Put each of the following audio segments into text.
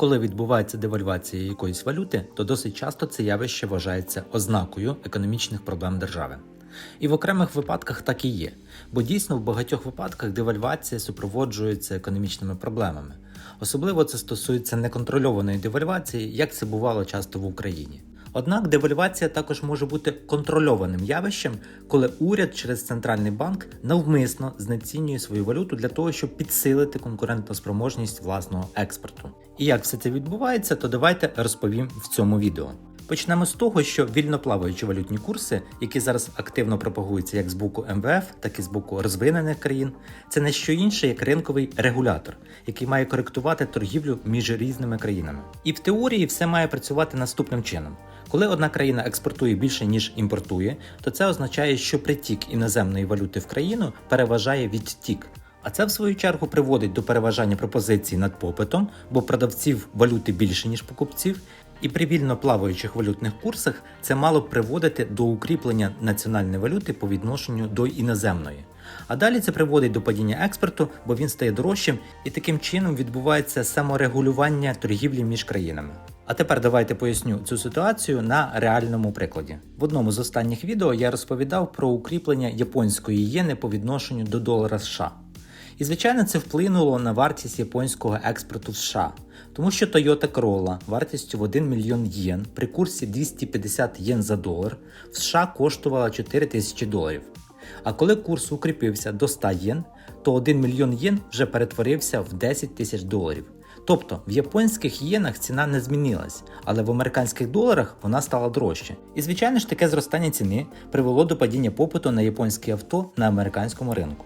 Коли відбувається девальвація якоїсь валюти, то досить часто це явище вважається ознакою економічних проблем держави. І в окремих випадках так і є, бо дійсно в багатьох випадках девальвація супроводжується економічними проблемами. Особливо це стосується неконтрольованої девальвації, як це бувало часто в Україні. Однак девальвація також може бути контрольованим явищем, коли уряд через центральний банк навмисно знецінює свою валюту для того, щоб підсилити конкурентоспроможність власного експорту. І як все це відбувається, то давайте розповім в цьому відео. Почнемо з того, що вільноплаваючі валютні курси, які зараз активно пропагуються як з боку МВФ, так і з боку розвинених країн, це не що інше, як ринковий регулятор, який має коректувати торгівлю між різними країнами. І в теорії все має працювати наступним чином: коли одна країна експортує більше ніж імпортує, то це означає, що притік іноземної валюти в країну переважає відтік. А це в свою чергу приводить до переважання пропозицій над попитом, бо продавців валюти більше ніж покупців. І при вільно плаваючих валютних курсах це мало б приводити до укріплення національної валюти по відношенню до іноземної. А далі це приводить до падіння експорту, бо він стає дорожчим, і таким чином відбувається саморегулювання торгівлі між країнами. А тепер давайте поясню цю ситуацію на реальному прикладі. В одному з останніх відео я розповідав про укріплення японської єни по відношенню до долара США. І, звичайно, це вплинуло на вартість японського експорту в США, тому що Toyota Corolla вартістю в 1 мільйон єн при курсі 250 єн за долар в США коштувала 4 тисячі доларів. А коли курс укріпився до 100 єн, то 1 мільйон єн вже перетворився в 10 тисяч доларів. Тобто в японських єнах ціна не змінилась, але в американських доларах вона стала дорожче. І звичайно ж таке зростання ціни привело до падіння попиту на японські авто на американському ринку.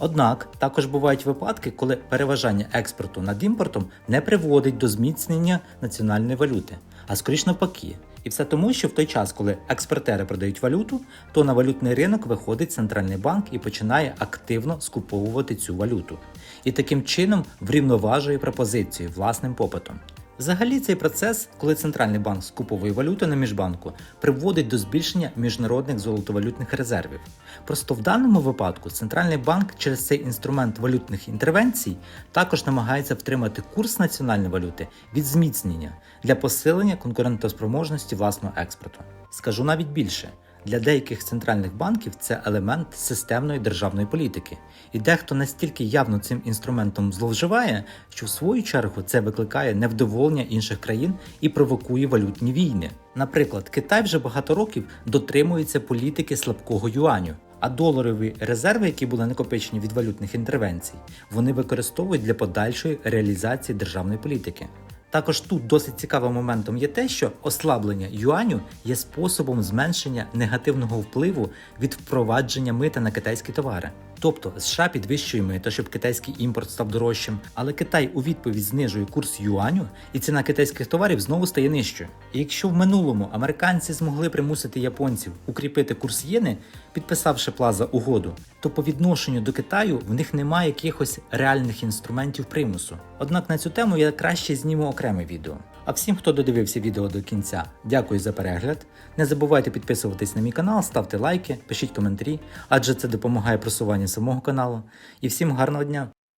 Однак також бувають випадки, коли переважання експорту над імпортом не приводить до зміцнення національної валюти, а скоріш навпаки. І все тому, що в той час, коли експортери продають валюту, то на валютний ринок виходить центральний банк і починає активно скуповувати цю валюту. І таким чином врівноважує пропозицію власним попитом. Взагалі, цей процес, коли центральний банк скуповує валюту на міжбанку, приводить до збільшення міжнародних золотовалютних резервів. Просто в даному випадку центральний банк через цей інструмент валютних інтервенцій також намагається втримати курс національної валюти від зміцнення для посилення конкурентоспроможності власного експорту. Скажу навіть більше. Для деяких центральних банків це елемент системної державної політики, і дехто настільки явно цим інструментом зловживає, що в свою чергу це викликає невдоволення інших країн і провокує валютні війни. Наприклад, Китай вже багато років дотримується політики слабкого юаню. А доларові резерви, які були накопичені від валютних інтервенцій, вони використовують для подальшої реалізації державної політики. Також тут досить цікавим моментом є те, що ослаблення юаню є способом зменшення негативного впливу від впровадження мита на китайські товари. Тобто США підвищує мито, щоб китайський імпорт став дорожчим, але Китай у відповідь знижує курс юаню, і ціна китайських товарів знову стає нижчою. І якщо в минулому американці змогли примусити японців укріпити курс єни, підписавши плаза угоду, то по відношенню до Китаю в них немає якихось реальних інструментів примусу. Однак на цю тему я краще зніму окреме відео. А всім, хто додивився відео до кінця, дякую за перегляд. Не забувайте підписуватись на мій канал, ставте лайки, пишіть коментарі, адже це допомагає просуванню самого каналу. І всім гарного дня!